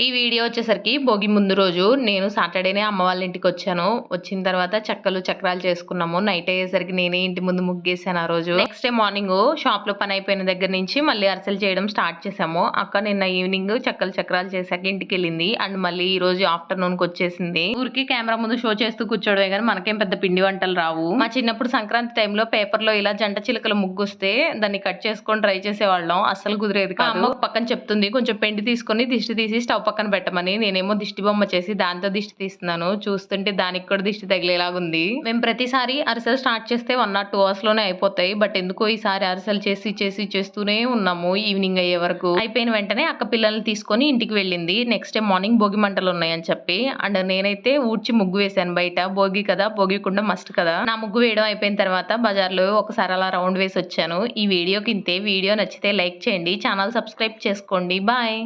ఈ వీడియో వచ్చేసరికి భోగి ముందు రోజు నేను సాటర్డేనే అమ్మ వాళ్ళ ఇంటికి వచ్చాను. వచ్చిన తర్వాత చక్కలు చక్రాలు చేసుకున్నాము. నైట్ అయ్యేసరికి నేనే ఇంటి ముందు ముగ్గేసాను ఆ రోజు. నెక్స్ట్ డే మార్నింగ్ షాప్లో పని అయిపోయిన దగ్గర నుంచి మళ్ళీ అరిసెలు చేయడం స్టార్ట్ చేసాము అక్క నిన్న ఈవినింగ్ చక్కలు చక్రాలు చేశాక ఇంటికి వెళ్ళింది. అండ్ మళ్ళీ ఈ రోజు ఆఫ్టర్నూన్కి వచ్చేసింది. ఊరికి కెమెరా ముందు షో చేస్తూ కూర్చోడమే కానీ మనకేం పెద్ద పిండి వంటలు రావు. మా చిన్నప్పుడు సంక్రాంతి టైంలో పేపర్లో ఇలా జంట చిలుకల ముగ్గు వస్తే దాన్ని కట్ చేసుకొని ట్రై చేసేవాళ్ళం. అస్సలు కుదిరేది కాదు. పక్కన చెప్తుంది. కొంచెం పెండి తీసుకొని దిష్టి తీసి స్టవ్ పక్కన పెట్టమని నేనేమో దిష్టి బొమ్మ చేసి దాంతో దిష్టి తీస్తున్నాను. చూస్తుంటే దానికి కూడా దిష్టి తగిలేలాగుంది. మేము ప్రతిసారి అరిసెలు స్టార్ట్ చేస్తే వన్ ఆర్ టూ అవర్స్లోనే అయిపోతాయి. బట్ ఎందుకో ఈసారి అరిసెలు చేసి చేసి చేస్తూనే ఉన్నాము ఈవినింగ్ అయ్యే వరకు. అయిపోయిన వెంటనే అక్క పిల్లల్ని తీసుకొని ఇంటికి వెళ్ళింది. నెక్స్ట్ డే మార్నింగ్ భోగి మంటలు ఉన్నాయని చెప్పి. అండ్ నేనైతే ఊడ్చి ముగ్గు వేసాను బయట. భోగి కదా భోగి కుండ మస్ట్ కదా. నా ముగ్గు వేయడం అయిపోయిన తర్వాత బజార్లో ఒకసారి అలా రౌండ్ వేసి వచ్చాను. ఈ వీడియోకి ఇంతే. వీడియో నచ్చితే లైక్ చేయండి. ఛానల్ సబ్స్క్రైబ్ చేసుకోండి. బాయ్